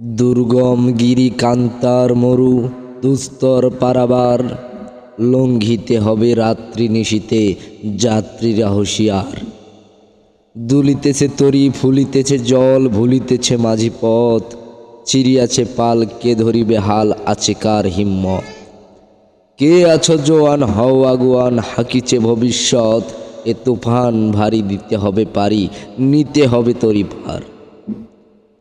দুর্গম গিরি কান্তার মরু, দুস্তর পারাবার। লঙ্ঘিতে হবে রাত্রি নিশীতে যাত্রীরা হুঁশিয়ার দুলিতেছে তরি, ফুলিতেছে জল, ভুলিতেছে মাঝি পথ। চিরিয়াছে পাল, কে ধরিবে হাল, আছে কার হিম্মত? কে আছো জোয়ান, হও আগুয়ান, হাকিছে ভবিষ্যৎ। এ তুফান ভারী, দিতে হবে পারি, নিতে হবে তরি ভার।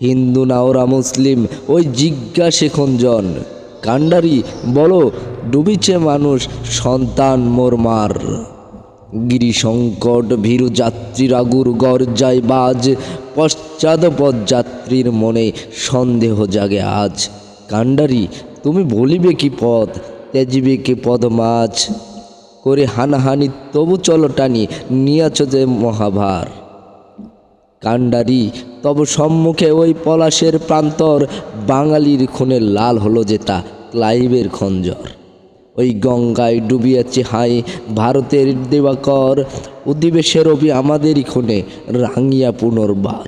হিন্দু না ওরা মুসলিম, ওই জিজ্ঞাসে জন? কাণ্ডারি বলো, ডুবিছে মানুষ, সন্তান মোর মার। গিরি সংকট ভীরু যাত্রীর আগুর গরজায় বাজ পশ্চাদপদ যাত্রীর মনে সন্দেহ জাগে আজ। কাণ্ডারি তুমি বলিবে কি পথ ত্যাজিবে কি পদ মাছ? করে হানাহানি, তবু চলো টানি, নিয়াছ যে মহাভার। কাণ্ডারি তব সম্মুখে ওই পলাশের প্রান্তর বাঙালির খুনে লাল হলো যেটা ক্লাইবের খঞ্জর। ওই গঙ্গায় ডুবিয়াছে হাই ভারতের দেবাকর অধিবেশের রবি আমাদেরই খুনে রাঙিয়া পুনর্বার।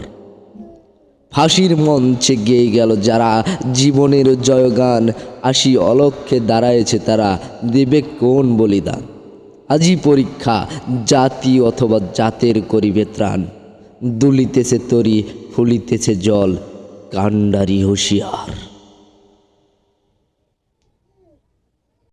ফাঁসির মঞ্চে গেয়ে গেল যারা জীবনের জয়গান, আসি অলক্ষে দাঁড়ায়েছে তারা দেবে কোন বলিদান? আজই পরীক্ষা, জাতি অথবা জাতের করিবে ত্রাণ। দুলিতেছে তরি ফুলিতেছে জল কাণ্ডারি হুঁশিয়ার।